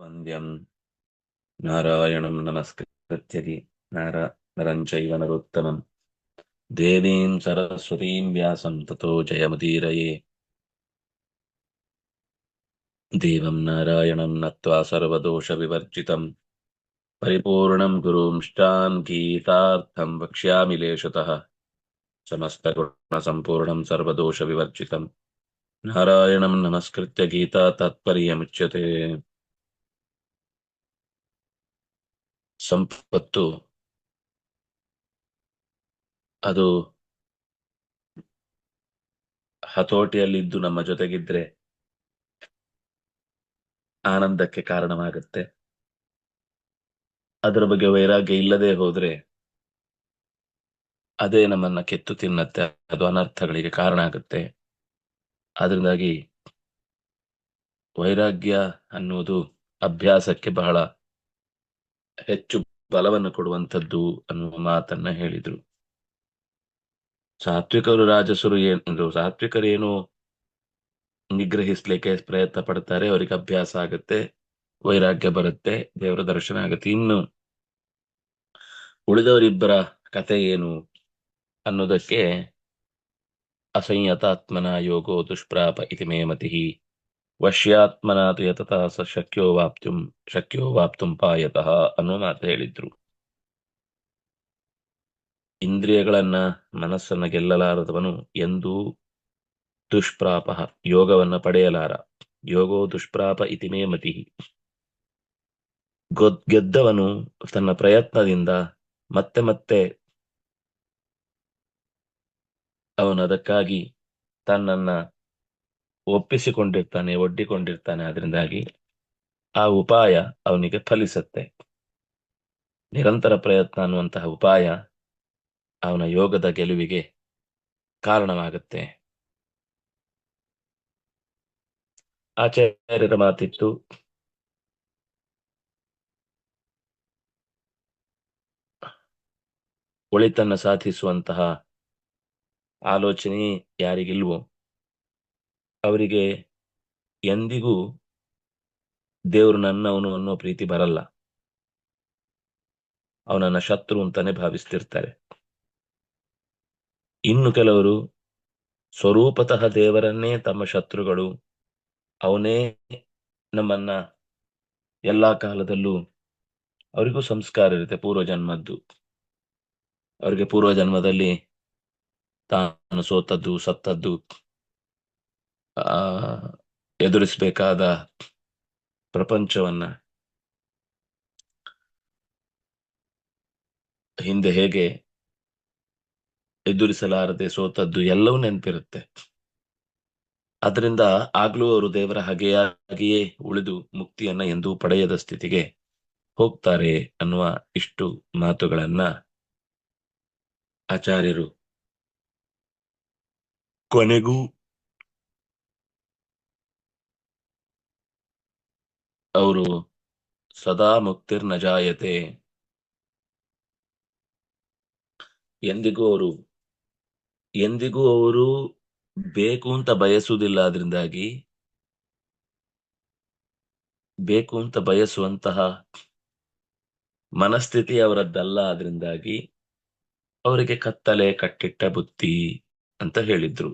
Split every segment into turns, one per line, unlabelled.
वन्द्यं नारायणं नमस्कृत्यति नार नरं चैव नरोत्तमं देवीं सरस्वतीं व्यासं ततो जयमुदीरये देवं नारायणं नत्वा सर्वदोषविवर्जितं परिपूर्णं गुरुंष्टान् गीतार्थं वक्ष्यामि लेशतः समस्तगुणसम्पूर्णं सर्वदोषविवर्जितं नारायणं नमस्कृत्य गीता तात्पर्यमुच्यते ಸಂಪತ್ತು. ಅದು ಹತೋಟಿಯಲ್ಲಿದ್ದು ನಮ್ಮ ಜೊತೆಗಿದ್ರೆ ಆನಂದಕ್ಕೆ ಕಾರಣವಾಗುತ್ತೆ. ಅದರ ಬಗ್ಗೆ ವೈರಾಗ್ಯ ಇಲ್ಲದೆ ಹೋದ್ರೆ ಅದೇ ನಮ್ಮನ್ನ ಕೆತ್ತು ತಿನ್ನತ್ತೆ, ಅದು ಅನರ್ಥಗಳಿಗೆ ಕಾರಣ ಆಗುತ್ತೆ. ಅದರಿಂದಾಗಿ ವೈರಾಗ್ಯ ಅನ್ನುವುದು ಅಭ್ಯಾಸಕ್ಕೆ ಬಹಳ ಹೆಚ್ಚು ಬಲವನ್ನು ಕೊಡುವಂಥದ್ದು ಅನ್ನುವ ಮಾತನ್ನ ಹೇಳಿದ್ರು. ಸಾತ್ವಿಕರು ರಾಜಸರು ಏನು ಸಾತ್ವಿಕರೇನು ನಿಗ್ರಹಿಸ್ಲಿಕ್ಕೆ ಪ್ರಯತ್ನ ಪಡ್ತಾರೆ, ಅವರಿಗೆ ಅಭ್ಯಾಸ ಆಗುತ್ತೆ, ವೈರಾಗ್ಯ ಬರುತ್ತೆ, ದೇವರ ದರ್ಶನ ಆಗುತ್ತೆ. ಇನ್ನು ಉಳಿದವರಿಬ್ಬರ ಕತೆ ಏನು ಅನ್ನೋದಕ್ಕೆ ಅಸಂಯತಾತ್ಮನ ಯೋಗೋ ದುಷ್ಪ್ರಾಪ ಇತಿ ಮೇ ವಶ್ಯಾತ್ಮನ ಯತಃ ಸ ಶಕ್ಯೋ ವಾಪ್ತುಂ ಶಕ್ಯೋ ವಾಪ್ತುಂ ಪಾಯತಃ ಅನ್ನೋ ಮಾತು ಹೇಳಿದ್ರು. ಇಂದ್ರಿಯಗಳನ್ನ ಮನಸ್ಸನ್ನ ಗೆಲ್ಲಲಾರದವನು ಎಂದೂ ದುಷ್ಪ್ರಾಪ, ಯೋಗವನ್ನ ಪಡೆಯಲಾರ. ಯೋಗೋ ದುಷ್ಪ್ರಾಪ ಇತಿ ಮೇ ಮತಿ. ಗೆದ್ದವನು ತನ್ನ ಪ್ರಯತ್ನದಿಂದ ಮತ್ತೆ ಮತ್ತೆ ಅವನು ಅದಕ್ಕಾಗಿ ತನ್ನನ್ನ ಒಪ್ಪಿಸಿಕೊಂಡಿರ್ತಾನೆ, ಒಡ್ಡಿಕೊಂಡಿರ್ತಾನೆ. ಅದರಿಂದಾಗಿ ಆ ಉಪಾಯ ಅವನಿಗೆ ಫಲಿಸುತ್ತೆ. ನಿರಂತರ ಪ್ರಯತ್ನ ಅನ್ನುವಂತಹ ಉಪಾಯ ಅವನ ಯೋಗದ ಗೆಲುವಿಗೆ ಕಾರಣವಾಗುತ್ತೆ. ಆಚಾರ್ಯರ ಮಾತಿತ್ತು. ಒಳಿತನ್ನು ಸಾಧಿಸುವಂತಹ ಆಲೋಚನೆ ಯಾರಿಗಿಲ್ವೋ ಅವರಿಗೆ ಎಂದಿಗೂ ದೇವರು ನನ್ನವನು ಅನ್ನೋ ಪ್ರೀತಿ ಬರಲ್ಲ. ಅವನನ್ನ ಶತ್ರು ಅಂತಾನೆ ಭಾವಿಸ್ತಿರ್ತಾರೆ. ಇನ್ನು ಕೆಲವರು ಸ್ವರೂಪತಃ ದೇವರನ್ನೇ ತಮ್ಮ ಶತ್ರುಗಳು. ಅವನೇ ನಮ್ಮನ್ನ ಎಲ್ಲಾ ಕಾಲದಲ್ಲೂ ಅವರಿಗೂ ಸಂಸ್ಕಾರ ಇರುತ್ತೆ ಪೂರ್ವ ಜನ್ಮದ್ದು ಅವರಿಗೆ ಪೂರ್ವ ಜನ್ಮದಲ್ಲಿ ತಾನು ಸೋತದ್ದು, ಸತ್ತದ್ದು. ಎದುರಿಸಬೇಕಾದ ಪ್ರಪಂಚವನ್ನ ಹಿಂದೆ ಹೇಗೆ ಎದುರಿಸಲಾರದೆ ಸೋತದ್ದು ಎಲ್ಲವೂ ನೆನಪಿರುತ್ತೆ. ಅದರಿಂದ ಆಗ್ಲೂ ಅವರು ದೇವರ ಹಾಗೆಯಾಗಿಯೇ ಉಳಿದು ಮುಕ್ತಿಯನ್ನ ಎಂದೂ ಪಡೆಯದ ಸ್ಥಿತಿಗೆ ಹೋಗ್ತಾರೆ ಅನ್ನುವ ಇಷ್ಟು ಮಾತುಗಳನ್ನ ಆಚಾರ್ಯರು ಕೊನೆಗೂ ಅವರು ಸದಾ ಮುಕ್ತಿರ್ನ ಜಾಯತೆ ಎಂದಿಗೂ ಅವರು ಎಂದಿಗೂ ಅವರು ಬೇಕು ಅಂತ ಬಯಸುವುದಿಲ್ಲ ಅದರಿಂದಾಗಿ ಬೇಕು ಅಂತ ಬಯಸುವಂತಹ ಮನಸ್ಥಿತಿ ಅವರದ್ದಲ್ಲ ಅದರಿಂದಾಗಿ ಅವರಿಗೆ ಕತ್ತಲೆ, ಕಟ್ಟಿಟ್ಟ ಬುತ್ತಿ ಅಂತ ಹೇಳಿದ್ರು.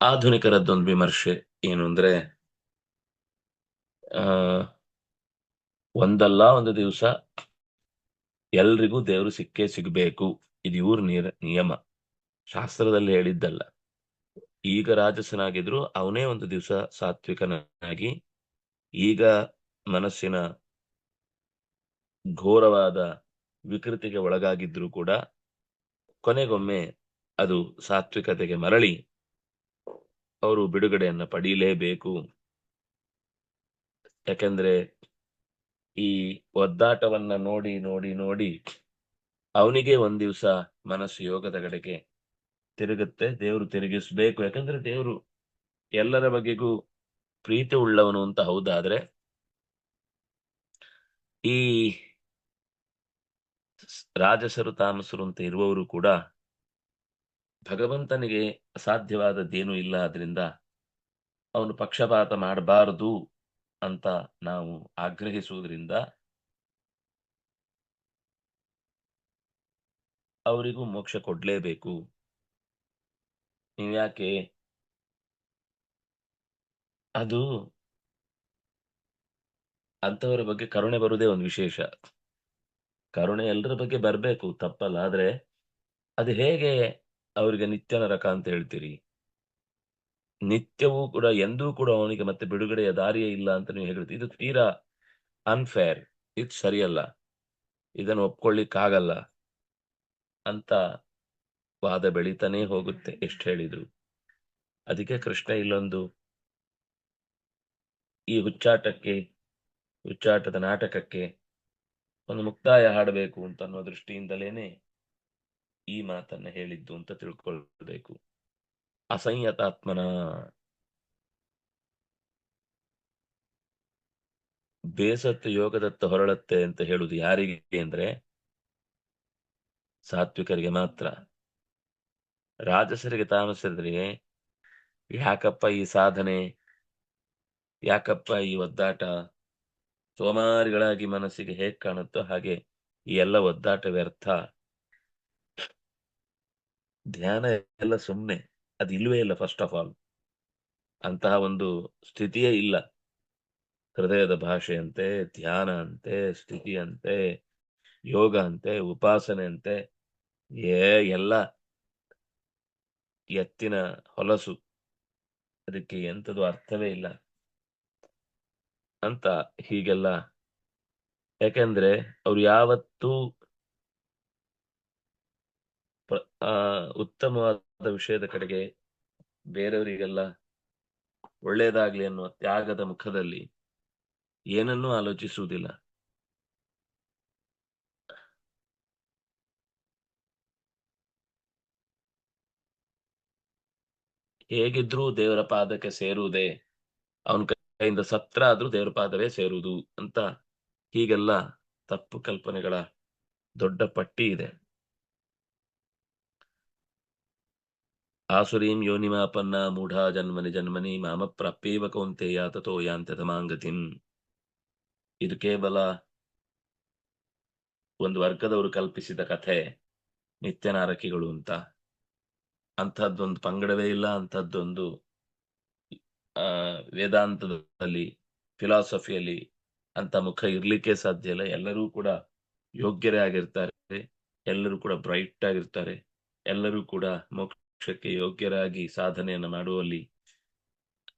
ಆಧುನಿಕರದ್ದೊಂದು ವಿಮರ್ಶೆ ಏನು ಅಂದ್ರೆ ಒಂದಲ್ಲ ಒಂದು ದಿವಸ ಎಲ್ರಿಗೂ ದೇವರು ಸಿಕ್ಕೇ ಸಿಗಬೇಕು. ಇದು ಇವ್ರ ನಿಯಮ. ಶಾಸ್ತ್ರದಲ್ಲಿ ಹೇಳಿದ್ದಲ್ಲ. ಈಗ ರಾಜಸನಾಗಿದ್ರು ಅವನೇ ಒಂದು ದಿವಸ ಸಾತ್ವಿಕನಾಗಿ ಈಗ ಮನಸ್ಸಿನ ಘೋರವಾದ ವಿಕೃತಿಗೆ ಒಳಗಾಗಿದ್ರು ಕೂಡ ಕೊನೆಗೊಮ್ಮೆ ಅದು ಸಾತ್ವಿಕತೆಗೆ ಮರಳಿ ಅವರು ಬಿಡುಗಡೆಯನ್ನ ಪಡೀಲೇಬೇಕು. ಯಾಕೆಂದ್ರೆ ಈ ಒದ್ದಾಟವನ್ನ ನೋಡಿ ನೋಡಿ ನೋಡಿ ಅವನಿಗೆ ಒಂದ್ ದಿವಸ ಮನಸ್ಸು ಯೋಗದ ಕಡೆಗೆ ತಿರುಗುತ್ತೆ, ದೇವರು ತಿರುಗಿಸ್ಬೇಕು. ಯಾಕಂದ್ರೆ ದೇವರು ಎಲ್ಲರ ಬಗೆಗೂ ಪ್ರೀತಿ ಉಳ್ಳವನು ಅಂತ ಹೌದಾದ್ರೆ ಈ ರಾಜಸರು, ತಾಮಸರು ಅಂತ ಇರುವವರು ಕೂಡ ಭಗವಂತನಿಗೆ ಅಸಾಧ್ಯವಾದದ್ದೇನೂ ಇಲ್ಲ ಅದರಿಂದ ಅವನು ಪಕ್ಷಪಾತ ಮಾಡಬಾರದು ಅಂತ ನಾವು ಆಗ್ರಹಿಸುವುದರಿಂದ ಅವರಿಗೂ ಮೋಕ್ಷ ಕೊಡ್ಲೇಬೇಕು. ನೀವ್ಯಾಕೆ ಅದು ಅಂತವರ ಬಗ್ಗೆ ಕರುಣೆ ಬರುವುದೇ ಒಂದು ವಿಶೇಷ. ಕರುಣೆ ಎಲ್ಲರ ಬಗ್ಗೆ ಬರಬೇಕು, ತಪ್ಪಲ್ಲ, ಆದ್ರೆ ಅದು ಹೇಗೆ ಅವರಿಗೆ ನಿತ್ಯ ನರಕ ಅಂತ ಹೇಳ್ತೀರಿ? ನಿತ್ಯವೂ ಕೂಡ, ಎಂದೂ ಕೂಡ ಅವನಿಗೆ ಮತ್ತೆ ಬಿಡುಗಡೆಯ ದಾರಿಯೇ ಇಲ್ಲ ಅಂತ ನೀವು ಹೇಳ್ತೀವಿ ಇದು ತೀರಾ ಅನ್ಫೇರ್ ಇದು ಸರಿಯಲ್ಲ. ಇದನ್ನು ಒಪ್ಕೊಳ್ಳಿಕ್ಕಾಗಲ್ಲ ಅಂತ ವಾದ ಬೆಳೀತಾನೇ ಹೋಗುತ್ತೆ, ಎಷ್ಟು ಹೇಳಿದ್ರು. ಅದಕ್ಕೆ ಕೃಷ್ಣ ಇಲ್ಲೊಂದು ಈ ಹುಚ್ಚಾಟಕ್ಕೆ, ಹುಚ್ಚಾಟದ ನಾಟಕಕ್ಕೆ ಒಂದು ಮುಕ್ತಾಯ ಹಾಡಬೇಕು ಅಂತ ಅನ್ನೋ ದೃಷ್ಟಿಯಿಂದಲೇನೆ ಈ ಮಾತನ್ನ ಹೇಳಿದ್ದು ಅಂತ ತಿಳ್ಕೊಳ್ಬೇಕು. ಅಸಂಯತಾತ್ಮನ ಬೇಸತ್ತು ಯೋಗದತ್ತ ಹೊರಳತ್ತೆ ಅಂತ ಹೇಳುದು ಯಾರಿಗೆ ಅಂದ್ರೆ ಸಾತ್ವಿಕರಿಗೆ ಮಾತ್ರ. ರಾಜಸರಿಗೆ ತಾಮಸರಿಗೆ ಯಾಕಪ್ಪ ಈ ಸಾಧನೆ, ಯಾಕಪ್ಪ ಈ ಒದ್ದಾಟ? ಸೋಮಾರಿಗಳಾಗಿ ಮನಸ್ಸಿಗೆ ಹೇಗ್ ಕಾಣುತ್ತೋ ಹಾಗೆ ಈ ಎಲ್ಲ ಒದ್ದಾಟ ವ್ಯರ್ಥ ಧ್ಯಾನ ಎಲ್ಲ ಸುಮ್ಮನೆ ಅದು ಇಲ್ವೇ ಇಲ್ಲ ಫಸ್ಟ್ ಆಫ್ ಆಲ್ ಅಂತಹ ಒಂದು ಸ್ಥಿತಿಯೇ ಇಲ್ಲ. ಹೃದಯದ ಭಾಷೆಯಂತೆ ಧ್ಯಾನ ಅಂತೆ, ಸ್ಥಿತಿ ಅಂತೆ, ಯೋಗ ಅಂತೆ, ಉಪಾಸನೆ ಅಂತೆ, ಏ ಎಲ್ಲ ಎತ್ತಿನ ಹೊಲಸು. ಅದಕ್ಕೆ ಎಂಥದ್ದು ಅರ್ಥವೇ ಇಲ್ಲ. ಅಂತ ಹೀಗೆಲ್ಲ. ಯಾಕೆಂದ್ರೆ ಅವ್ರು ಯಾವತ್ತೂ ಆ, ಉತ್ತಮವಾದ ವಿಷಯದ ಕಡೆಗೆ ಬೇರೆಯವರಿಗೆಲ್ಲ ಒಳ್ಳೇದಾಗ್ಲಿ ಅನ್ನುವ ತ್ಯಾಗದ ಮುಖದಲ್ಲಿ ಏನನ್ನೂ ಆಲೋಚಿಸುವುದಿಲ್ಲ. ಹೇಗಿದ್ರೂ ದೇವರ ಪಾದಕ್ಕೆ ಸೇರುವುದೇ, ಅವನ ಕೈಯಿಂದ ಸತ್ರ ಆದ್ರೂ ದೇವರ ಪಾದವೇ ಸೇರುವುದು ಅಂತ ಹೀಗೆಲ್ಲ ತಪ್ಪು ಕಲ್ಪನೆಗಳ ದೊಡ್ಡ ಪಟ್ಟಿ ಇದೆ. ಆಸುರೀಂ ಯೋನಿಮಾಪನ್ನ ಮೂಢಾ ಜನ್ಮನಿ ಜನ್ಮನಿ ಮಾಮ ಪ್ರಪೇವ ಕೌಂತೆಯ ತಥೋ ಯಾಂತೆ ಇದು ಕೇವಲ ಒಂದು ವರ್ಗದವರು ಕಲ್ಪಿಸಿದ ಕಥೆ, ನಿತ್ಯನಾರಕಿಗಳು ಅಂತ. ಅಂಥದ್ದೊಂದು ಪಂಗಡವೇ ಇಲ್ಲ, ಅಂಥದ್ದೊಂದು, ಆ, ವೇದಾಂತದಲ್ಲಿ, ಫಿಲಾಸಫಿಯಲ್ಲಿ ಅಂತ ಮುಖ ಇರ್ಲಿಕ್ಕೆ ಸಾಧ್ಯ ಇಲ್ಲ. ಎಲ್ಲರೂ ಕೂಡ ಯೋಗ್ಯರೇ ಆಗಿರ್ತಾರೆ, ಎಲ್ಲರೂ ಕೂಡ ಬ್ರೈಟ್ ಆಗಿರ್ತಾರೆ, ಎಲ್ಲರೂ ಕೂಡ ಮೋಕ್ಷಕ್ಕೆ ಯೋಗ್ಯರಾಗಿ ಸಾಧನೆಯನ್ನು ಮಾಡುವಲ್ಲಿ,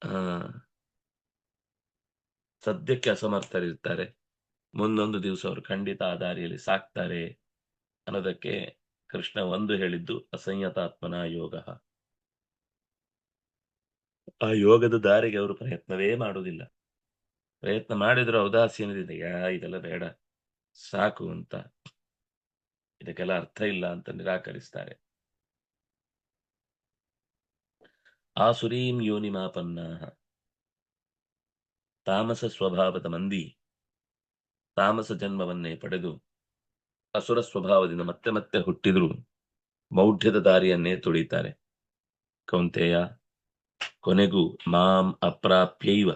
ಆ, ಸದ್ಯಕ್ಕೆ ಅಸಮರ್ಥರಿರ್ತಾರೆ. ಮುಂದೊಂದು ದಿವಸ ಅವರು ಖಂಡಿತ ಆ ದಾರಿಯಲ್ಲಿ ಸಾಕ್ತಾರೆ ಅನ್ನೋದಕ್ಕೆ ಕೃಷ್ಣ ಒಂದು ಹೇಳಿದ್ದು, ಅಸಂಯತಾತ್ಮನ ಯೋಗ. ಆ ಯೋಗದ ದಾರಿಗೆ ಅವರು ಪ್ರಯತ್ನವೇ ಮಾಡುವುದಿಲ್ಲ. ಪ್ರಯತ್ನ ಮಾಡಿದ್ರು ಔದಾಸೀನದಿಂದ, ಯಾ, ಇದೆಲ್ಲ ಬೇಡ, ಸಾಕು ಅಂತ. ಇದಕ್ಕೆಲ್ಲ ಅರ್ಥ ಇಲ್ಲ ಅಂತ ನಿರಾಕರಿಸ್ತಾರೆ. ಆಸುರೀಂ ಯೋನಿಮಾಪನ್ನ. ತಾಮಸ ಸ್ವಭಾವದ ಮಂದಿ ತಾಮಸ ಜನ್ಮವನ್ನೇ ಪಡೆದು ಅಸುರ ಸ್ವಭಾವದಿಂದ ಮತ್ತೆ ಮತ್ತೆ ಹುಟ್ಟಿದ್ರು. ಮೌಢ್ಯದ ದಾರಿಯನ್ನೇ ತುಳಿತಾರೆ. ಕೌಂತೆಯ, ಕೊನೆಗೂ ಮಾಂ ಅಪ್ರಾಪ್ಯೈವ.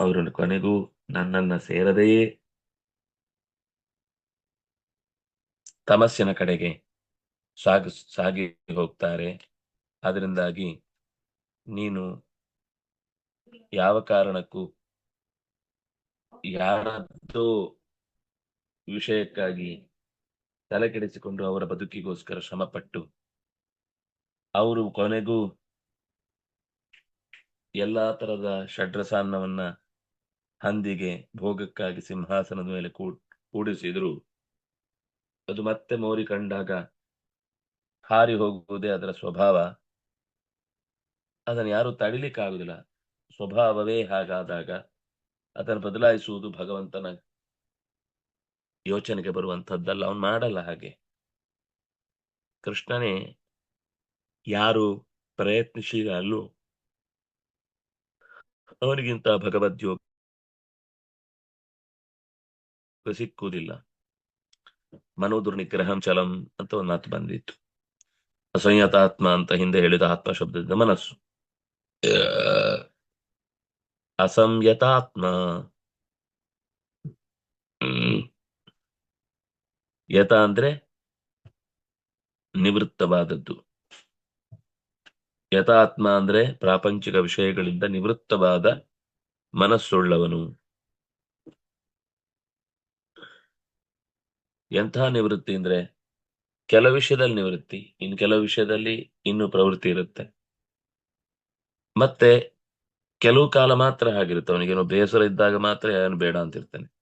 ಅವರನ್ನು ಕೊನೆಗೂ ನನ್ನನ್ನ ಸೇರದೆಯೇ. ತಮಸ್ಸಿನ ಕಡೆಗೆ ಸಾಗ, ಸಾಗಿ ಹೋಗ್ತಾರೆ. ಅದರಿಂದಾಗಿ ನೀನು ಯಾವ ಕಾರಣಕ್ಕೂ ಯಾರದ್ದೋ ವಿಷಯಕ್ಕಾಗಿ ತಲೆ ಕೆಡಿಸಿಕೊಂಡು ಅವರ ಬದುಕಿಗೋಸ್ಕರ ಶ್ರಮಪಟ್ಟು ಅವರು ಕೊನೆಗೂ ಎಲ್ಲಾ ತರದ ಷಡ್ರಸಾನ್ನವನ್ನ ಹಂದಿಗೆ ಭೋಗಕ್ಕಾಗಿ ಸಿಂಹಾಸನದ ಮೇಲೆ ಕೂಡಿಸಿದ್ರು. ಅದು ಮತ್ತೆ ಮೋರಿ ಕಂಡಾಗ ಹಾರಿ ಹೋಗುವುದೇ ಅದರ ಸ್ವಭಾವ. ಅದನ್ನು ಯಾರು ತಡಿಲಿಕ್ಕಾಗುದಿಲ್ಲ ಸ್ವಭಾವವೇ ಹಾಗಾದಾಗ ಅದನ್ನು ಬದಲಾಯಿಸುವುದು ಭಗವಂತನ ಯೋಚನೆಗೆ ಬರುವಂಥದ್ದಲ್ಲ. ಅವನು ಮಾಡಲ್ಲ ಹಾಗೆ. ಕೃಷ್ಣನೇ ಯಾರು ಪ್ರಯತ್ನಶೀಲ ಅಲ್ಲೂ ಅವನಿಗಿಂತ ಭಗವದ್ಯೋಗ ಸಿಕ್ಕುವುದಿಲ್ಲ. ಮನೋದುರ್ನಿಗ್ರಹಂ ಚಲಂ ಅಂತ ಒಂದು ಮಾತು ಬಂದಿತ್ತು. ಅಸಂಯತಾತ್ಮ ಅಂತ ಹಿಂದೆ ಹೇಳಿದ ಆತ್ಮ ಶಬ್ದದಿಂದ ಮನಸ್ಸು. ಅಸಂಯತಾತ್ಮ. ಯತ ಅಂದ್ರೆ ನಿವೃತ್ತವಾದದ್ದು ಯಥಾತ್ಮ ಅಂದ್ರೆ ಪ್ರಾಪಂಚಿಕ ವಿಷಯಗಳಿಂದ ನಿವೃತ್ತವಾದ ಮನಸ್ಸುಳ್ಳವನು ಎಂಥ ನಿವೃತ್ತಿ ಅಂದ್ರೆ ಕೆಲವು ವಿಷಯದಲ್ಲಿ ನಿವೃತ್ತಿ ಇನ್ ಕೆಲವು ವಿಷಯದಲ್ಲಿ ಇನ್ನು ಪ್ರವೃತ್ತಿ ಇರುತ್ತೆ ಮತ್ತೆ ಕೆಲವು ಕಾಲ ಮಾತ್ರ ಆಗಿರುತ್ತೆ. ಅವನಿಗೇನು ಬೇಸರ ಇದ್ದಾಗ ಮಾತ್ರ ಏನು ಬೇಡ ಅಂತ ಇರ್ತಾನೆ.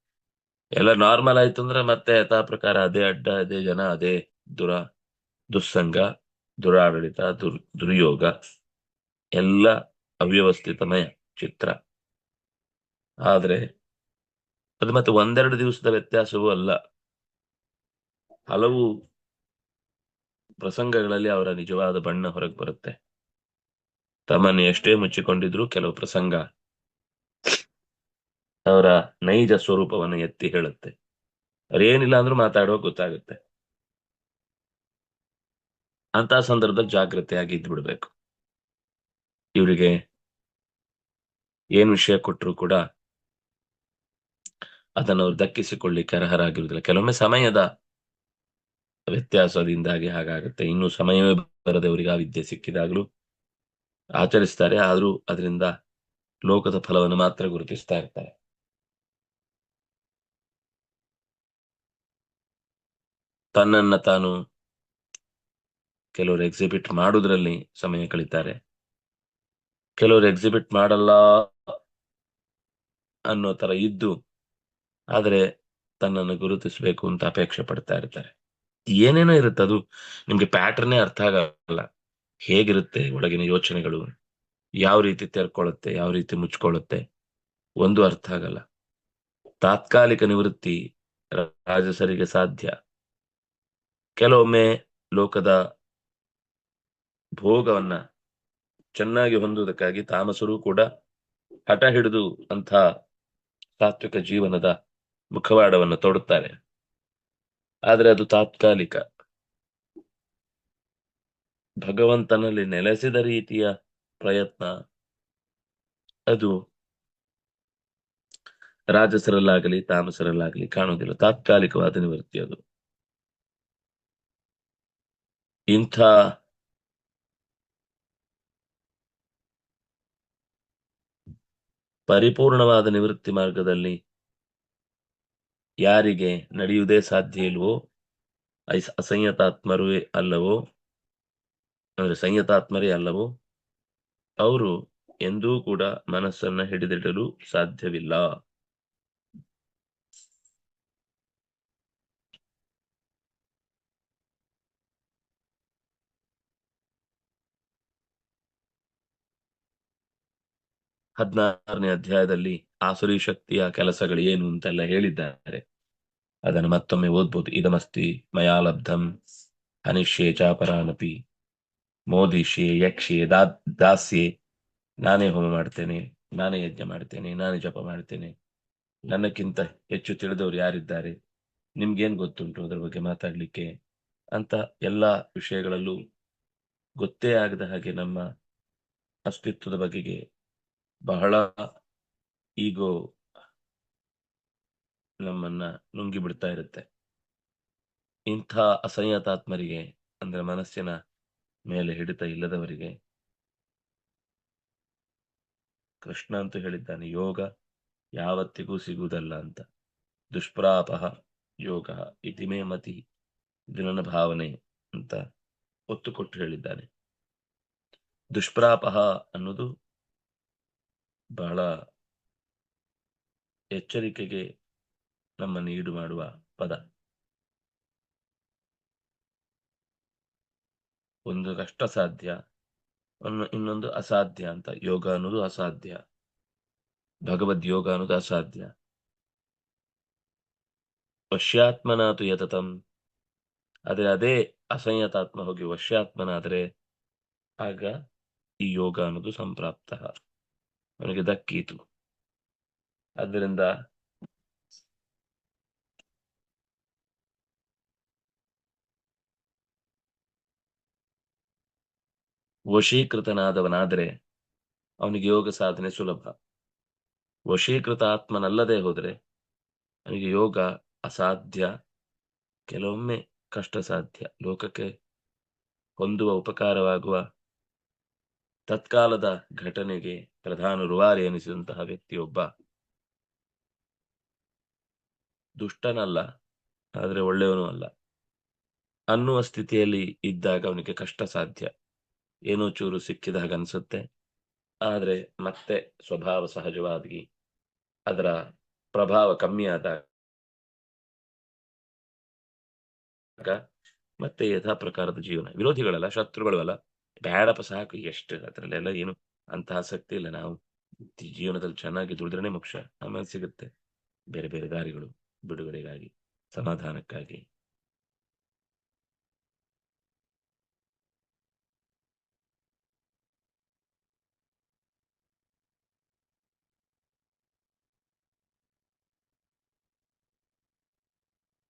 ಎಲ್ಲ ನಾರ್ಮಲ್ ಆಯ್ತು ಅಂದ್ರೆ ಮತ್ತೆ ಯಥಾ ಪ್ರಕಾರ ಅದೇ ಅಡ್ಡ, ಅದೇ ಜನ, ಅದೇ ದುರ, ದುಸ್ಸಂಗ, ದುರಾಡಳಿತ, ದುರ್, ದುರ್ಯೋಗ, ಎಲ್ಲ ಅವ್ಯವಸ್ಥಿತಮಯ ಚಿತ್ರ. ಆದ್ರೆ ಅದು ಮತ್ತೆ ಒಂದೆರಡು ದಿವಸದ ವ್ಯತ್ಯಾಸವೂ ಅಲ್ಲ. ಹಲವು ಪ್ರಸಂಗಗಳಲ್ಲಿ ಅವರ ನಿಜವಾದ ಬಣ್ಣ ಹೊರಗೆ ಬರುತ್ತೆ. ತಮ್ಮನ್ನು ಎಷ್ಟೇ ಮುಚ್ಚಿಕೊಂಡಿದ್ರು ಕೆಲವು ಪ್ರಸಂಗ ಅವರ ನೈಜ ಸ್ವರೂಪವನ್ನು ಎತ್ತಿ ಹೇಳುತ್ತೆ. ಅವ್ರೇನಿಲ್ಲ ಅಂದ್ರೂ ಮಾತಾಡೋ ಗೊತ್ತಾಗುತ್ತೆ. ಅಂತ ಸಂದರ್ಭದಲ್ಲಿ ಜಾಗ್ರತೆಯಾಗಿ ಇದ್ದು ಬಿಡ್ಬೇಕು. ಇವರಿಗೆ ಏನ್ ವಿಷಯ ಕೊಟ್ಟರು ಕೂಡ ಅದನ್ನು ಅವ್ರು ದಕ್ಕಿಸಿಕೊಳ್ಳಿಕ್ಕೆ ಅರ್ಹರಾಗಿರುವುದಿಲ್ಲ. ಕೆಲವೊಮ್ಮೆ ಸಮಯದ ವ್ಯತ್ಯಾಸದಿಂದಾಗಿ ಹಾಗಾಗುತ್ತೆ. ಇನ್ನು ಸಮಯವೇ ಬರದವರಿಗೆ ಆ ವಿದ್ಯೆ ಸಿಕ್ಕಿದಾಗಲೂ ಆಚರಿಸ್ತಾರೆ, ಆದರೂ ಅದರಿಂದ ಲೋಕದ ಫಲವನ್ನು ಮಾತ್ರ ಗುರುತಿಸ್ತಾ ಇರ್ತಾರೆ. ತನ್ನನ್ನ ತಾನು ಕೆಲವರು ಎಕ್ಸಿಬಿಟ್ ಮಾಡುವುದರಲ್ಲಿ ಸಮಯ ಕಳೀತಾರೆ. ಕೆಲವರು ಎಕ್ಸಿಬಿಟ್ ಮಾಡಲ್ಲ ಅನ್ನೋ ತರ ಇದ್ದು, ಆದರೆ ತನ್ನನ್ನು ಗುರುತಿಸಬೇಕು ಅಂತ ಅಪೇಕ್ಷೆ ಪಡ್ತಾ ಇರ್ತಾರೆ. ಏನೇನೋ ಇರುತ್ತೆ ಅದು ನಿಮ್ಗೆ ಪ್ಯಾಟರ್ನೇ ಅರ್ಥ ಆಗಲ್ಲ. ಹೇಗಿರುತ್ತೆ ಒಳಗಿನ ಯೋಚನೆಗಳು? ಯಾವ ರೀತಿ ತೆರ್ಕೊಳ್ಳುತ್ತೆ? ಯಾವ ರೀತಿ ಮುಚ್ಕೊಳ್ಳುತ್ತೆ? ಒಂದು ಅರ್ಥ ಆಗಲ್ಲ. ತಾತ್ಕಾಲಿಕ ನಿವೃತ್ತಿ ರಾಜಸರಿಗೆ ಸಾಧ್ಯ. ಕೆಲವೊಮ್ಮೆ ಲೋಕದ ಭೋಗವನ್ನ ಚೆನ್ನಾಗಿ ಹೊಂದುವುದಕ್ಕಾಗಿ ತಾಮಸರು ಕೂಡ ಹಠ ಹಿಡಿದು ಅಂತ ತಾತ್ವಿಕ ಜೀವನದ ಮುಖವಾಡವನ್ನು ತೊಡುತ್ತಾರೆ. ಆದರೆ ಅದು ತಾತ್ಕಾಲಿಕ. ಭಗವಂತನಲ್ಲಿ ನೆಲೆಸಿದ ರೀತಿಯ ಪ್ರಯತ್ನ ಅದು ರಾಜಸರಲ್ಲಾಗಲಿ ತಾಮಸರಲ್ಲಾಗಲಿ ಕಾಣುವುದಿಲ್ಲ. ತಾತ್ಕಾಲಿಕವಾದ ನಿವೃತ್ತಿ ಅದು. ಇಂಥ ಪರಿಪೂರ್ಣವಾದ ನಿವೃತ್ತಿ ಮಾರ್ಗದಲ್ಲಿ ಯಾರಿಗೆ ನಡೆಯುವುದೇ ಸಾಧ್ಯ ಇಲ್ವೋ, ಅಸಂಯತಾತ್ಮರುವೇ ಅಸಂಯತಾತ್ಮರು ಅಲ್ಲವೋ ಅಂದ್ರೆ ಸಂಯತಾತ್ಮರೇ ಅಲ್ಲವೋ? ಅವರು ಎಂದೂ ಕೂಡ ಮನಸ್ಸನ್ನ ಹಿಡಿದಿಡಲು ಸಾಧ್ಯವಿಲ್ಲ. ಹದಿನಾರನೇ ಅಧ್ಯಾಯದಲ್ಲಿ ಆಸುರಿ ಶಕ್ತಿಯ ಕೆಲಸಗಳು ಏನು ಅಂತೆಲ್ಲ ಹೇಳಿದ್ದಾರೆ. ಅದನ್ನು ಮತ್ತೊಮ್ಮೆ ಓದ್ಬೋದು. ಇದಮಸ್ತಿ ಮಯಾಲಬ್ಧಂ ಲಬ್ಧಂ ಚಾಪರಾನಪಿ ಮೋದಿಷ್ಯೆ ಯಕ್ಷಿ ದಾ, ದಾಸಿ, ನಾನೇ ಹೋಮ ಮಾಡ್ತೇನೆ, ನಾನೇ ಯಜ್ಞ ಮಾಡ್ತೇನೆ, ನಾನೇ ಜಪ ಮಾಡ್ತೇನೆ. ನನ್ನಕ್ಕಿಂತ ಹೆಚ್ಚು ತಿಳಿದವರು ಯಾರಿದ್ದಾರೆ? ನಿಮ್ಗೇನ್ ಗೊತ್ತುಂಟು ಅದರ ಬಗ್ಗೆ ಮಾತಾಡ್ಲಿಕ್ಕೆ? ಅಂತ ಎಲ್ಲಾ ವಿಷಯಗಳಲ್ಲೂ ಗೊತ್ತೇ ಆಗದ ಹಾಗೆ ನಮ್ಮ ಅಸ್ತಿತ್ವದ ಬಗೆಗೆ ಬಹಳ ಈಗೋ ನಮ್ಮನ್ನ ನುಂಗಿ ಬಿಡ್ತಾ ಇರುತ್ತೆ. ಇಂಥ ಅಸಂಯತಾತ್ಮರಿಗೆ ಅಂದ್ರೆ ಮನಸ್ಸಿನ ಮೇಲೆ ಹಿಡಿತ ಇಲ್ಲದವರಿಗೆ ಕೃಷ್ಣ ಅಂತ ಹೇಳಿದ್ದಾನೆ, ಯೋಗ ಯಾವತ್ತಿಗೂ ಸಿಗುವುದಲ್ಲ ಅಂತ. ದುಷ್ಪ್ರಾಪಹ ಯೋಗ ಇತಿಮೇ ಮತಿ ಇದು ನನ್ನ ಭಾವನೆ ಅಂತ ಒತ್ತು ಕೊಟ್ಟು ಹೇಳಿದ್ದಾನೆ. ದುಷ್ಪ್ರಾಪಹ ಅನ್ನೋದು ಬಹಳ ಎಚ್ಚರಿಕೆಗೆ ನಮ್ಮನ್ನು ಈಡು ಮಾಡುವ ಪದ. ಒಂದು ಕಷ್ಟ ಸಾಧ್ಯ ಇನ್ನೊಂದು ಅಸಾಧ್ಯ ಅಂತ. ಯೋಗ ಅನ್ನೋದು ಅಸಾಧ್ಯ. ಭಗವದ್ ಯೋಗ ಅನ್ನೋದು ಅಸಾಧ್ಯ. ವಶ್ಯಾತ್ಮನಾತು ಯತತಂ. ಆದ್ರೆ ಅದೇ ಅಸಂಯತಾತ್ಮ ಹೋಗಿ ವಶ್ಯಾತ್ಮನಾದ್ರೆ ಆಗ ಈ ಯೋಗ ಅನ್ನೋದು ಸಂಪ್ರಾಪ್ತ. ಅವನಿಗೆ ದಕ್ಕೀತು. ಆದ್ದರಿಂದ ವಶೀಕೃತನಾದವನಾದರೆ ಅವನಿಗೆ ಯೋಗ ಸಾಧನೆ ಸುಲಭ. ವಶೀಕೃತ ಆತ್ಮನಲ್ಲದೆ ಹೋದರೆ ಅವನಿಗೆ ಯೋಗ ಅಸಾಧ್ಯ, ಕೆಲವೊಮ್ಮೆ ಕಷ್ಟ ಸಾಧ್ಯ ಲೋಕಕ್ಕೆ ಹೊಂದುವ ಉಪಕಾರವಾಗುವ ತತ್ಕಾಲದ ಘಟನೆಗೆ ಪ್ರಧಾನ ರುವಾರಿ ಎನಿಸಿದಂತಹ ವ್ಯಕ್ತಿಯೊಬ್ಬ. ದುಷ್ಟನಲ್ಲ, ಆದರೆ ಒಳ್ಳೆಯವನು ಅಲ್ಲ. ಅನ್ನುವ ಸ್ಥಿತಿಯಲ್ಲಿ ಇದ್ದಾಗ ಅವನಿಗೆ ಕಷ್ಟ ಸಾಧ್ಯ. ಏನೋ ಚೂರು ಸಿಕ್ಕಿದ ಹಾಗೆ ಅನ್ಸುತ್ತೆ. ಆದ್ರೆ ಮತ್ತೆ ಸ್ವಭಾವ ಸಹಜವಾಗಿ ಅದರ ಪ್ರಭಾವ ಕಮ್ಮಿ ಆದಾಗ ಮತ್ತೆ ಯಥಾ ಪ್ರಕಾರದ ಜೀವನ. ವಿರೋಧಿಗಳಲ್ಲ, ಶತ್ರುಗಳು ಅಲ್ಲ. ಬೇಡಪ್ಪ ಸಾಕು ಎಷ್ಟು ಅದರಲ್ಲೆಲ್ಲ ಏನು ಅಂತ ಆಸಕ್ತಿ ಇಲ್ಲ. ನಾವು ಜೀವನದಲ್ಲಿ ಚೆನ್ನಾಗಿ ದುಡಿದ್ರೇನೆ ಮೋಕ್ಷ. ಆಮೇಲೆ ಸಿಗುತ್ತೆ. ಬೇರೆ ಬೇರೆ ದಾರಿಗಳು, ಬಿಡುಗಡೆಗಾಗಿ, ಸಮಾಧಾನಕ್ಕಾಗಿ.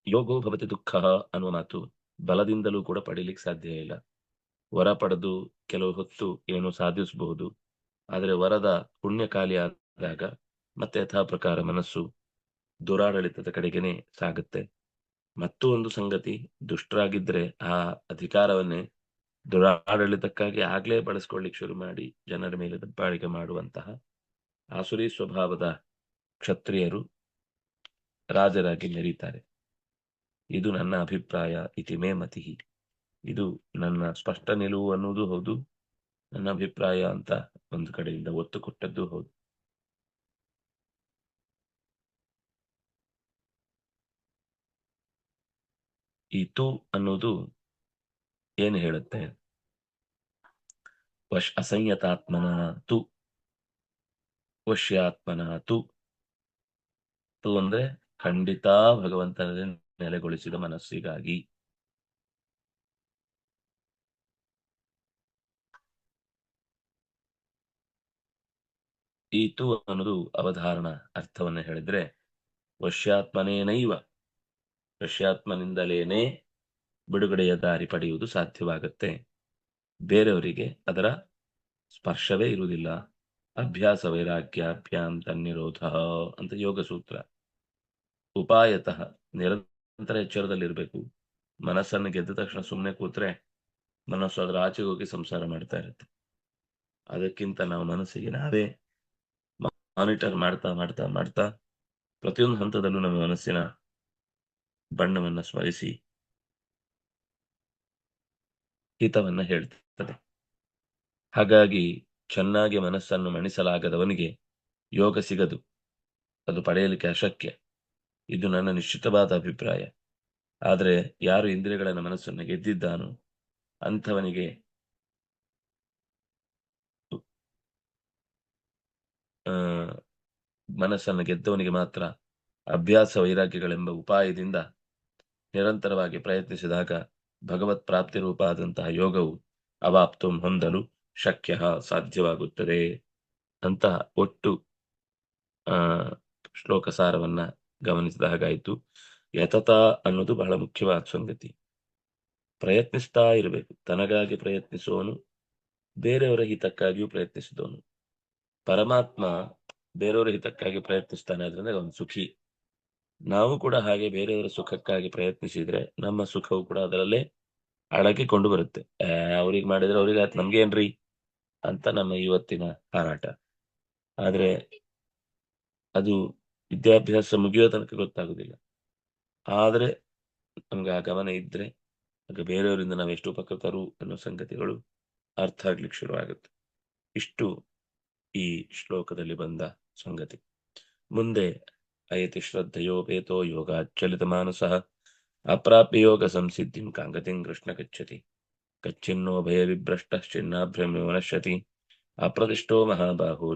ಯೋಗೋ ಭವತಿ ದುಃಖ ಅನ್ನುವ ಮಾತು ಬಲದಿಂದಲೂ ಕೂಡ ಪಡೀಲಿಕ್ಕೆ ಸಾಧ್ಯ ಇಲ್ಲ. ವರ ಪಡೆದು ಕೆಲವು ಹೊತ್ತು ಏನು ಸಾಧಿಸಬಹುದು. ಆದರೆ ವರದ ಪುಣ್ಯಕಾಲಿ ಆದಾಗ ಮತ್ತೆ ಯಥಾ ಪ್ರಕಾರ ಮನಸ್ಸು ದುರಾಡಳಿತದ ಕಡೆಗೇನೆ ಸಾಗುತ್ತೆ. ಮತ್ತೂ ಒಂದು ಸಂಗತಿ, ದುಷ್ಟರಾಗಿದ್ರೆ ಆ ಅಧಿಕಾರವನ್ನೇ ದುರಾಡಳಿತಕ್ಕಾಗಿ ಆಗ್ಲೇ ಬಳಸ್ಕೊಳ್ಳಿಕ್ ಶುರು ಮಾಡಿ ಜನರ ಮೇಲೆ ದಬ್ಬಾಳಿಕೆ ಮಾಡುವಂತಹ ಆಸುರಿ ಸ್ವಭಾವದ ಕ್ಷತ್ರಿಯರು ರಾಜರಾಗಿ ಮೆರೀತಾರೆ ಇದು ನನ್ನ ಅಭಿಪ್ರಾಯ ಇತಿ ಮೇ ಮತಿ. ಇದು ನನ್ನ ಸ್ಪಷ್ಟ ನಿಲುವು ಅನ್ನೋದು ಹೌದು. ನನ್ನ ಅಭಿಪ್ರಾಯ ಅಂತ ಒಂದು ಕಡೆಯಿಂದ ಒತ್ತು ಕೊಟ್ಟದ್ದು ಹೌದು. ಈ ಅನ್ನೋದು ಏನು ಹೇಳುತ್ತೆ? ವಶ್ ಅಸಂಯತಾತ್ಮನ ತು. ವಶ್ಯಾತ್ಮನ ತು. ಅಂದ್ರೆ ಖಂಡಿತ ಭಗವಂತನ ನೆಲೆಗೊಳಿಸಿದ ಮನಸ್ಸಿಗಾಗಿ. ಈತು ಅನ್ನೋದು ಅವಧಾರಣ ಅರ್ಥವನ್ನ ಹೇಳಿದ್ರೆ, ವಶ್ಯಾತ್ಮನೇನೈವ? ವಶ್ಯಾತ್ಮನಿಂದಲೇನೆ ಬಿಡುಗಡೆಯ ದಾರಿ ಪಡೆಯುವುದು ಸಾಧ್ಯವಾಗುತ್ತೆ. ಬೇರೆಯವರಿಗೆ ಅದರ ಸ್ಪರ್ಶವೇ ಇರುವುದಿಲ್ಲ. ಅಭ್ಯಾಸ ವೈರಾಗ್ಯ ಅಭ್ಯಾಂತ ನಿರೋಧ ಅಂತ ಯೋಗ ಸೂತ್ರ ಉಪಾಯತಃ ನಿರಂತರ ಎಚ್ಚರದಲ್ಲಿರ್ಬೇಕು ಮನಸ್ಸನ್ನು ಗೆದ್ದ ತಕ್ಷಣ ಸುಮ್ಮನೆ ಕೂತ್ರೆ ಮನಸ್ಸು ಅದರ ಆಚೆಗೆ ಹೋಗಿ ಸಂಸಾರ ಮಾಡ್ತಾ ಇರುತ್ತೆ. ಅದಕ್ಕಿಂತ ನಾವು ಮನಸ್ಸಿಗೆ ನಾವೇ ಮಾನಿಟರ್ ಮಾಡ್ತಾ ಮಾಡ್ತಾ ಮಾಡ್ತಾ ಪ್ರತಿಯೊಂದು ಹಂತದಲ್ಲೂ ನಮ್ಮ ಮನಸ್ಸಿನ ಬಣ್ಣವನ್ನ ಸ್ಮರಿಸಿ ಹಿತವನ್ನ ಹೇಳ್ತದೆ. ಹಾಗಾಗಿ ಚೆನ್ನಾಗಿ ಮನಸ್ಸನ್ನು ಮಣಿಸಲಾಗದವನಿಗೆ ಯೋಗ ಸಿಗದು. ಅದು ಪಡೆಯಲಿಕ್ಕೆ ಅಶಕ್ಯ. ಇದು ನನ್ನ ನಿಶ್ಚಿತವಾದ ಅಭಿಪ್ರಾಯ. ಆದರೆ ಯಾರು ಇಂದ್ರಿಯಗಳನ್ನು ಮನಸ್ಸನ್ನು ಗೆದ್ದಿದ್ದಾನೋ ಅಂಥವನಿಗೆ ಮನಸ್ಸನ್ನು ಗೆದ್ದವನಿಗೆ ಮಾತ್ರ ಅಭ್ಯಾಸ ವೈರಾಗ್ಯಗಳೆಂಬ ಉಪಾಯದಿಂದ ನಿರಂತರವಾಗಿ ಪ್ರಯತ್ನಿಸಿದಾಗ ಭಗವತ್ ಪ್ರಾಪ್ತಿ ರೂಪ ಆದಂತಹ ಯೋಗವು ಅವಾಪ್ತು ಹೊಂದಲು ಶಕ್ಯ ಸಾಧ್ಯವಾಗುತ್ತದೆ. ಅಂತ ಒಟ್ಟು ಶ್ಲೋಕ ಸಾರವನ್ನ ಗಮನಿಸಿದ ಹಾಗಾಯಿತು ಯತತ ಅನ್ನೋದು ಬಹಳ ಮುಖ್ಯವಾದ ಸಂಗತಿ. ಪ್ರಯತ್ನಿಸ್ತಾ ಇರಬೇಕು. ತನಗಾಗಿ ಪ್ರಯತ್ನಿಸುವವನು ಬೇರೆಯವರ ಹಿತಕ್ಕಾಗಿಯೂ ಪ್ರಯತ್ನಿಸಿದವನು ಪರಮಾತ್ಮ ಬೇರೆಯವರ ಹಿತಕ್ಕಾಗಿ ಪ್ರಯತ್ನಿಸ್ತಾನೆ ಅದರಿಂದ ಅವನು ಸುಖಿ. ನಾವು ಕೂಡ ಹಾಗೆ ಬೇರೆಯವರ ಸುಖಕ್ಕಾಗಿ ಪ್ರಯತ್ನಿಸಿದ್ರೆ ನಮ್ಮ ಸುಖವು ಕೂಡ ಅದರಲ್ಲೇ ಅಡಗಿಕೊಂಡು ಬರುತ್ತೆ. ಅವ್ರಿಗೆ ಮಾಡಿದ್ರೆ ಅವ್ರಿಗೆ ಆಯ್ತು ನಮ್ಗೇನ್ರಿ ಅಂತ ನಮ್ಮ ಇವತ್ತಿನ ಹಾರಾಟ. ಆದ್ರೆ ಅದು ವಿದ್ಯಾಭ್ಯಾಸ ಮುಗಿಯೋ ತನಕ ಗೊತ್ತಾಗುದಿಲ್ಲ. ಆದ್ರೆ ನಮ್ಗೆ ಆ ಗಮನ ಇದ್ರೆ ಆಗ ಬೇರೆಯವರಿಂದ ನಾವು ಎಷ್ಟು ಉಪಕೃತರು ಅನ್ನೋ ಸಂಗತಿಗಳು ಅರ್ಥ ಆಗ್ಲಿಕ್ಕೆ ಶುರುವಾಗುತ್ತೆ ಇಷ್ಟು ಈ ಶ್ಲೋಕದಲ್ಲಿ ಬಂದ ಸಂಗತಿ. ಮುಂದೆ ಅಯತಿ ಶ್ರದ್ಧೆಯೋಪೇತೋ ಯೋಗ ಚಲಿತ ಮಾನಸ ಅಪ್ರಾಪ್ಯ ಯೋಗ ಸಂಸಿದ್ಧಿಂ ಕಾಂಗತಿಂ ಕೃಷ್ಣ ಗಚ್ಚತಿ ಕಚ್ಚಿನ್ನೋ ಭಯ ವಿಭ್ರಷ್ಟಶ್ಚಿನ್ನಾಭ್ರಮ್ಯ ನಶ್ಯತಿ. ಅಪ್ರತಿಷ್ಠೋ ಮಹಾಬಾಹೋ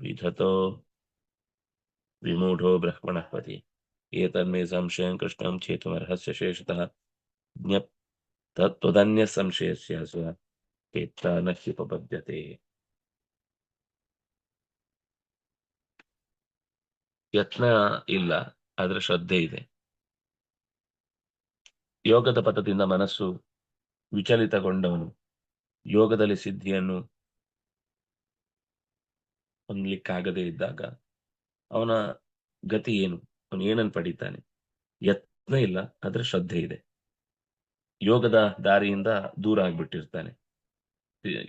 ವಿಧತೋ ವಿಮೂಢೋ ಬ್ರಹ್ಮಣ ಪತಿ ಏತನ್ಮೇ ಸಂಶಯಂ ಕೃಷ್ಣಂ ಚೇತುಮರ್ಹಸ್ಯ ಶೇಷತಃ ಜ್ಞಪ್ ತತ್ವದನ್ಯ ಸಂಶಯಸ್ಯ ಸ್ವ ಚೇತ್ತ ನ ಹ್ಯುಪಪದ್ಯತೆ ಯತ್ನ ಇಲ್ಲ, ಆದ್ರೆ ಶ್ರದ್ಧೆ ಇದೆ. ಯೋಗದ ಪಥದಿಂದ ಮನಸ್ಸು ವಿಚಲಿತಗೊಂಡವನು. ಯೋಗದಲ್ಲಿ ಸಿದ್ಧಿಯನ್ನು ಹೊಂದಲಿಕ್ಕಾಗದೇ ಇದ್ದಾಗ ಅವನ ಗತಿ ಏನು? ಅವನು ಏನನ್ನು ಪಡಿತಾನೆ? ಯತ್ನ ಇಲ್ಲ, ಆದ್ರೆ ಶ್ರದ್ಧೆ ಇದೆ. ಯೋಗದ ದಾರಿಯಿಂದ ದೂರ ಆಗ್ಬಿಟ್ಟಿರ್ತಾನೆ.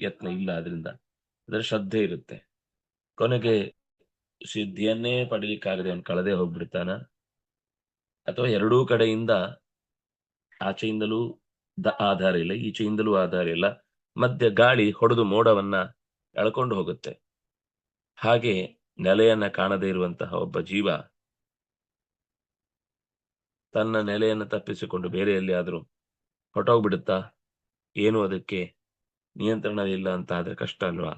ಯತ್ನ ಇಲ್ಲ ಅದರಿಂದ ಅದರ ಶ್ರದ್ಧೆ ಇರುತ್ತೆ. ಕೊನೆಗೆ ಸಿದ್ಧಿಯನ್ನೇ ಪಡೀಲಿಕ್ಕಾಗದೆ ಅವನು ಕಳೆದೇ ಹೋಗ್ಬಿಡ್ತಾನ. ಅಥವಾ ಎರಡೂ ಕಡೆಯಿಂದ ಆಚೆಯಿಂದಲೂ ದ ಆಧಾರ ಇಲ್ಲ, ಈಚೆಯಿಂದಲೂ ಆಧಾರ ಇಲ್ಲ. ಮಧ್ಯ ಗಾಳಿ ಹೊಡೆದು ಮೋಡವನ್ನ ಎಳ್ಕೊಂಡು ಹೋಗುತ್ತೆ. ಹಾಗೆ ನೆಲೆಯನ್ನ ಕಾಣದೇ ಇರುವಂತಹ ಒಬ್ಬ ಜೀವ ತನ್ನ ನೆಲೆಯನ್ನು ತಪ್ಪಿಸಿಕೊಂಡು ಬೇರೆ ಎಲ್ಲಿಯಾದ್ರೂ ಹೊಟ್ಟೋಗ್ಬಿಡುತ್ತಾ ಏನು ಅದಕ್ಕೆ ನಿಯಂತ್ರಣ ಇಲ್ಲ ಅಂತ ಆದ್ರೆ ಕಷ್ಟ ಅಲ್ವಾ?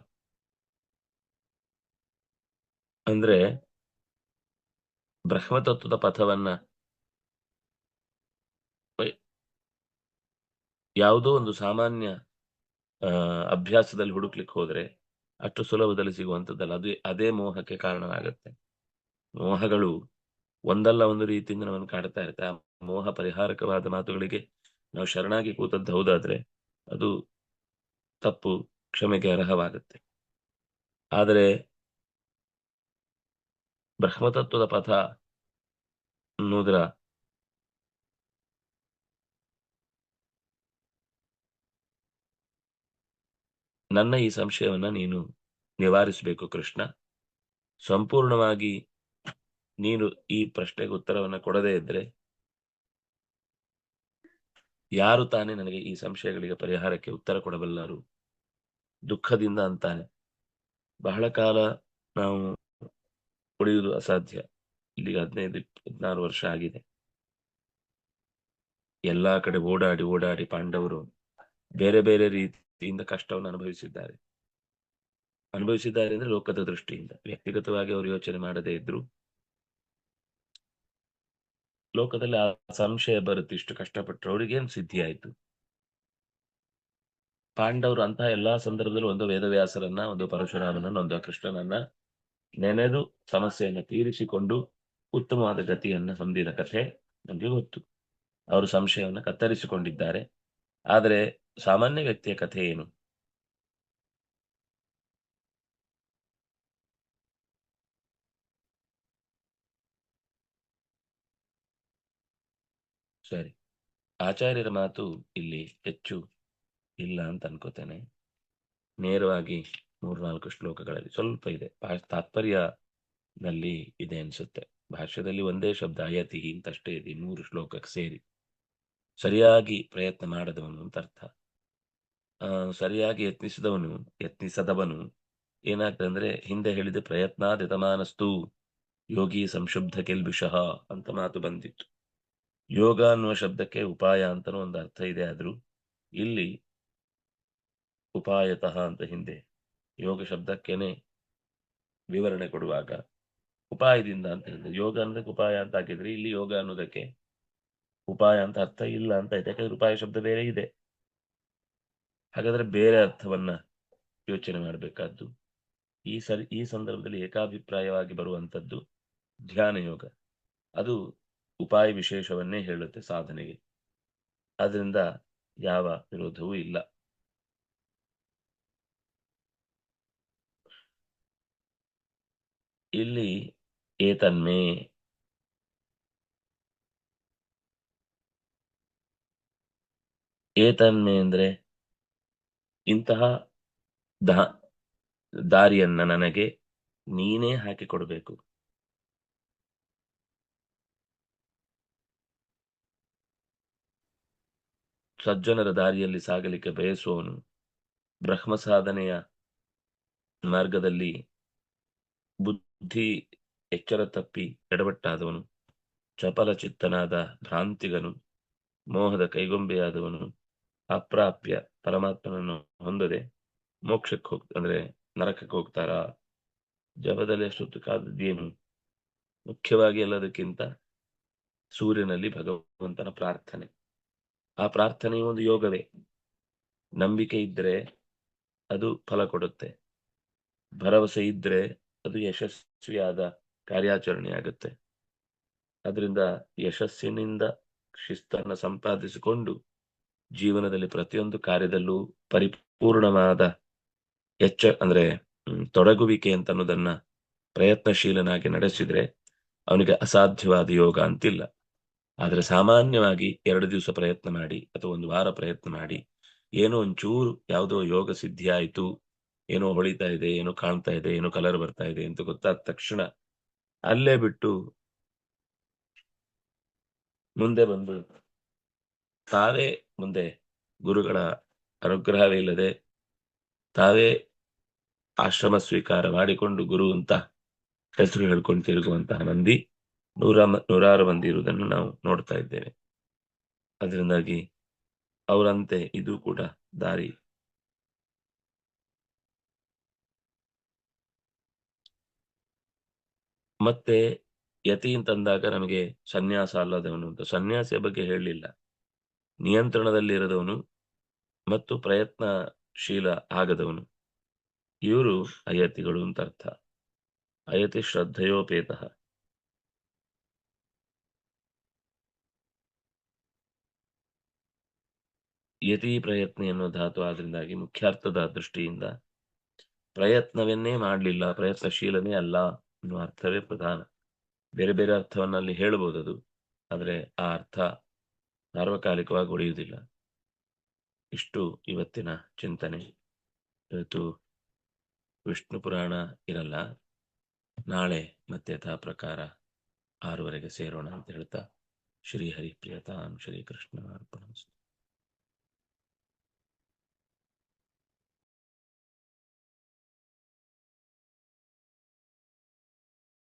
ಅಂದ್ರೆ ಬ್ರಹ್ಮತತ್ವದ ಪಥವನ್ನ ಯಾವುದೋ ಒಂದು ಸಾಮಾನ್ಯ ಅಭ್ಯಾಸದಲ್ಲಿ ಹುಡುಕ್ಲಿಕ್ಕೆ ಹೋದ್ರೆ ಅಷ್ಟು ಸುಲಭದಲ್ಲಿ ಸಿಗುವಂಥದ್ದಲ್ಲ. ಅದು ಅದೇ ಮೋಹಕ್ಕೆ ಕಾರಣವಾಗುತ್ತೆ. ಮೋಹಗಳು ಒಂದಲ್ಲ ಒಂದು ರೀತಿಯಿಂದ ನಮ್ಮನ್ನು ಕಾಡ್ತಾ ಇರುತ್ತೆ. ಆ ಮೋಹ ಪರಿಹಾರಕವಾದ ಮಾತುಗಳಿಗೆ ನಾವು ಶರಣಾಗಿ ಕೂತದ್ದು ಹೌದಾದ್ರೆ ಅದು ತಪ್ಪು ಕ್ಷಮೆಗೆ ಅರ್ಹವಾಗುತ್ತೆ. ಆದರೆ ಬ್ರಹ್ಮತತ್ವದ ಪಥ ಅನ್ನೋದರ ನನ್ನ ಈ ಸಂಶಯವನ್ನ ನೀನು ನಿವಾರಿಸಬೇಕು ಕೃಷ್ಣ. ಸಂಪೂರ್ಣವಾಗಿ ನೀನು ಈ ಪ್ರಶ್ನೆಗೆ ಉತ್ತರವನ್ನ ಕೊಡದೇ ಇದ್ರೆ ಯಾರು ತಾನೇ ನನಗೆ ಈ ಸಂಶಯಗಳಿಗೆ ಪರಿಹಾರಕ್ಕೆ ಉತ್ತರ ಕೊಡಬಲ್ಲರು? ದುಃಖದಿಂದ ಅಂತಾನೆ. ಬಹಳ ಕಾಲ ನಾವು ಉಳಿಯುವುದು ಅಸಾಧ್ಯ. ಇಲ್ಲಿಗೆ ಹದಿನೈದು, ಹದಿನಾರು ವರ್ಷ ಆಗಿದೆ. ಎಲ್ಲಾ ಕಡೆ ಓಡಾಡಿ ಓಡಾಡಿ ಪಾಂಡವರು ಬೇರೆ ಬೇರೆ ರೀತಿಯಿಂದ ಕಷ್ಟವನ್ನು ಅನುಭವಿಸಿದ್ದಾರೆ. ಅನುಭವಿಸಿದ್ದಾರೆ ಅಂದ್ರೆ ಲೋಕದ ದೃಷ್ಟಿಯಿಂದ. ವ್ಯಕ್ತಿಗತವಾಗಿ ಅವರು ಯೋಚನೆ ಮಾಡದೇ ಇದ್ರು ಲೋಕದಲ್ಲಿ ಆ ಸಂಶಯ ಬರುತ್ತೆ, ಇಷ್ಟು ಕಷ್ಟಪಟ್ಟರು ಅವ್ರಿಗೇನು ಸಿದ್ಧಿ ಆಯ್ತು? ಪಾಂಡವರು ಅಂತಹ ಎಲ್ಲಾ ಸಂದರ್ಭದಲ್ಲೂ ಒಂದು ವೇದವ್ಯಾಸರನ್ನ, ಒಂದು ಪರಶುರಾಮನನ್ನ, ಒಂದು ಕೃಷ್ಣನನ್ನ ನೆನೆದು ಸಮಸ್ಯೆಯನ್ನು ತೀರಿಸಿಕೊಂಡು ಉತ್ತಮವಾದ ಗತಿಯನ್ನ ಹೊಂದಿದ ಕಥೆ ನಮಗೆ ಗೊತ್ತು. ಅವರು ಸಂಶಯವನ್ನು ಕತ್ತರಿಸಿಕೊಂಡಿದ್ದಾರೆ. ಆದರೆ ಸಾಮಾನ್ಯ ವ್ಯಕ್ತಿಯ ಕಥೆ ಏನು? ಸರಿ. ಆಚಾರ್ಯರ ಮಾತು ಇಲ್ಲಿ ಹೆಚ್ಚು ಇಲ್ಲ ಅಂತ ಅನ್ಕೋತೇನೆ. ನೇರವಾಗಿ ಮೂರ್ನಾಲ್ಕು ಶ್ಲೋಕಗಳಲ್ಲಿ ಸ್ವಲ್ಪ ಇದೆ. ತಾತ್ಪರ್ಯದಲ್ಲಿ ಇದೆ ಅನ್ಸುತ್ತೆ. ಭಾಷ್ಯದಲ್ಲಿ ಒಂದೇ ಶಬ್ದ ಅಯತಿ ಅಂತಷ್ಟೇ ಇದೆ. ಮೂರು ಶ್ಲೋಕಕ್ಕೆ ಸೇರಿ. ಸರಿಯಾಗಿ ಪ್ರಯತ್ನ ಮಾಡದವನು ಅಂತ ಅರ್ಥ. ಸರಿಯಾಗಿ ಯತ್ನಿಸಿದವನು, ಯತ್ನಿಸದವನು. ಏನಾಗ್ತದೆ ಅಂದ್ರೆ ಹಿಂದೆ ಹೇಳಿದ ಪ್ರಯತ್ನಾದಿತಮಾನಸ್ತು. ಯೋಗಿ ಸಂಶುಬ್ಧ ಕೆಲ್ಬಿಷಃ ಅಂತ ಮಾತು ಬಂದಿತ್ತು. ಯೋಗ ಅನ್ನುವ ಶಬ್ದಕ್ಕೆ ಉಪಾಯ ಅಂತನೂ ಒಂದು ಅರ್ಥ ಇದೆ ಆದ್ರೂ, ಇಲ್ಲಿ ಉಪಾಯತಃ ಅಂತ ಹಿಂದೆ ಯೋಗ ಶಬ್ದಕ್ಕೇನೆ ವಿವರಣೆ ಕೊಡುವಾಗ, ಉಪಾಯದಿಂದ ಅಂತ ಹೇಳಿದ್ರೆ, ಯೋಗ ಅನ್ನೋದಕ್ಕೆ ಉಪಾಯ ಅಂತ ಹಾಕಿದ್ರೆ, ಇಲ್ಲಿ ಯೋಗ ಅನ್ನೋದಕ್ಕೆ ಉಪಾಯ ಅಂತ ಅರ್ಥ ಇಲ್ಲ ಅಂತ ಇದೆ. ಯಾಕಂದ್ರೆ ಉಪಾಯ ಶಬ್ದ ಬೇರೆ ಇದೆ. ಹಾಗಾದ್ರೆ ಬೇರೆ ಅರ್ಥವನ್ನ ಯೋಚನೆ ಮಾಡಬೇಕಾದ್ದು. ಈ ಸರಿ, ಈ ಸಂದರ್ಭದಲ್ಲಿ ಏಕಾಭಿಪ್ರಾಯವಾಗಿ ಬರುವಂಥದ್ದು ಧ್ಯಾನ ಯೋಗ. ಅದು ಉಪಾಯ ವಿಶೇಷವನ್ನೇ ಹೇಳುತ್ತೆ ಸಾಧನೆಗೆ. ಅದರಿಂದ ಯಾವ ವಿರೋಧವೂ ಇಲ್ಲ. ಇಲ್ಲಿ ಏತನ್ಮೆ ಏತನ್ಮೆ ಅಂದ್ರೆ ಇಂತಹ ದಾರಿಯನ್ನ ನನಗೆ ನೀನೇ ಹಾಕಿಕೊಡ್ಬೇಕು. ಸಜ್ಜನರ ದಾರಿಯಲ್ಲಿ ಸಾಗಲಿಕ್ಕೆ ಬಯಸುವವನು ಬ್ರಹ್ಮ ಸಾಧನೆಯ ಮಾರ್ಗದಲ್ಲಿ ಬುದ್ಧಿ ಎಚ್ಚರ ತಪ್ಪಿ ಎಡವಟ್ಟಾದವನು, ಚಪಲ ಚಿತ್ತನಾದ ಭ್ರಾಂತಿಗನು, ಮೋಹದ ಕೈಗೊಂಬೆಯಾದವನು, ಅಪ್ರಾಪ್ಯ ಪರಮಾತ್ಮನನ್ನು ಹೊಂದದೆ ಮೋಕ್ಷಕ್ಕೆ ಹೋಗ್, ಅಂದ್ರೆ ನರಕಕ್ಕೆ ಹೋಗ್ತಾರ? ಜಪದಲ್ಲಿ ಅಷ್ಟೊತ್ತು ಕಾದದ್ದೇನು? ಮುಖ್ಯವಾಗಿ ಎಲ್ಲದಕ್ಕಿಂತ ಸೂರ್ಯನಲ್ಲಿ ಭಗವಂತನ ಪ್ರಾರ್ಥನೆ. ಆ ಪ್ರಾರ್ಥನೆಯು ಒಂದು ಯೋಗವೇ. ನಂಬಿಕೆ ಇದ್ರೆ ಅದು ಫಲ ಕೊಡುತ್ತೆ. ಭರವಸೆ ಇದ್ರೆ ಅದು ಯಶಸ್ವಿಯಾದ ಕಾರ್ಯಾಚರಣೆ ಆಗುತ್ತೆ ಅದರಿಂದ ಯಶಸ್ಸಿನಿಂದ ಶಿಸ್ತನ್ನು ಸಂಪಾದಿಸಿಕೊಂಡು ಜೀವನದಲ್ಲಿ ಪ್ರತಿಯೊಂದು ಕಾರ್ಯದಲ್ಲೂ ಪರಿಪೂರ್ಣವಾದ ಎಚ್ಚ, ಅಂದ್ರೆ ತೊಡಗುವಿಕೆ ಅಂತ ಅನ್ನೋದನ್ನ ಪ್ರಯತ್ನಶೀಲನಾಗಿ ನಡೆಸಿದ್ರೆ ಅವನಿಗೆ ಅಸಾಧ್ಯವಾದ ಯೋಗ ಅಂತಿಲ್ಲ. ಆದ್ರೆ ಸಾಮಾನ್ಯವಾಗಿ ಎರಡು ದಿವಸ ಪ್ರಯತ್ನ ಮಾಡಿ ಅಥವಾ ಒಂದು ವಾರ ಪ್ರಯತ್ನ ಮಾಡಿ ಏನೋ ಒಂಚೂರು ಯಾವುದೋ ಯೋಗ ಸಿದ್ಧಿ ಆಯಿತು, ಏನೋ ಹೊಳಿತಾ ಇದೆ, ಏನೋ ಕಾಣ್ತಾ ಇದೆ, ಏನೋ ಕಲರ್ ಬರ್ತಾ ಇದೆ ಅಂತ ಗೊತ್ತಾದ ತಕ್ಷಣ ಅಲ್ಲೇ ಬಿಟ್ಟು ಮುಂದೆ ಬಂದು ತಾವೇ ಮುಂದೆ ಗುರುಗಳ ಅನುಗ್ರಹವೇ ಇಲ್ಲದೆ ತಾವೇ ಆಶ್ರಮ ಸ್ವೀಕಾರ ಮಾಡಿಕೊಂಡು ಗುರು ಅಂತ ಹೆಸರು ಹೇಳ್ಕೊಂಡು ತಿರುಗುವಂತಹ ಮಂದಿ ನೂರ ನೂರಾರು ಮಂದಿ ಇರುವುದನ್ನು ನಾವು ನೋಡ್ತಾ ಇದ್ದೇವೆ. ಅದರಿಂದಾಗಿ ಅವರಂತೆ ಇದು ಕೂಡ ದಾರಿ. ಮತ್ತೆ ಯತಿ ಅಂತಂದಾಗ ನಮಗೆ ಸನ್ಯಾಸ ಅಲ್ಲದವನು ಅಂತ. ಸನ್ಯಾಸಿಯ ಬಗ್ಗೆ ಹೇಳಲಿಲ್ಲ. ನಿಯಂತ್ರಣದಲ್ಲಿ ಇರದವನು ಮತ್ತು ಪ್ರಯತ್ನಶೀಲ ಆಗದವನು. ಇವರು ಅಯತಿಗಳು ಅಂತ ಅರ್ಥ. ಅಯತಿ ಶ್ರದ್ಧೆಯೋಪೇತ. ಯತಿ ಪ್ರಯತ್ನ ಎನ್ನುವ ಧಾತು ಆದ್ರಿಂದಾಗಿ ಮುಖ್ಯಾರ್ಥದ ದೃಷ್ಟಿಯಿಂದ ಪ್ರಯತ್ನವನ್ನೇ ಮಾಡಲಿಲ್ಲ, ಪ್ರಯತ್ನಶೀಲನೇ ಅಲ್ಲ ಅನ್ನುವ ಅರ್ಥವೇ ಪ್ರಧಾನ. ಬೇರೆ ಬೇರೆ ಅರ್ಥವನ್ನಲ್ಲಿ ಹೇಳಬಹುದು ಅದು, ಆದರೆ ಆ ಅರ್ಥ ಸಾರ್ವಕಾಲಿಕವಾಗಿ ಉಳಿಯುವುದಿಲ್ಲ. ಇಷ್ಟು ಇವತ್ತಿನ ಚಿಂತನೆ. ಇವತ್ತು ವಿಷ್ಣು ಪುರಾಣ ಇರಲ್ಲ. ನಾಳೆ ಮತ್ತೆ ಯಥಾ ಪ್ರಕಾರ ಆರೂವರೆಗೆ ಸೇರೋಣ ಅಂತ ಹೇಳ್ತಾ ಶ್ರೀ ಹರಿಪ್ರಿಯತಾಂ ಶ್ರೀ ಕೃಷ್ಣ ಅರ್ಪಣ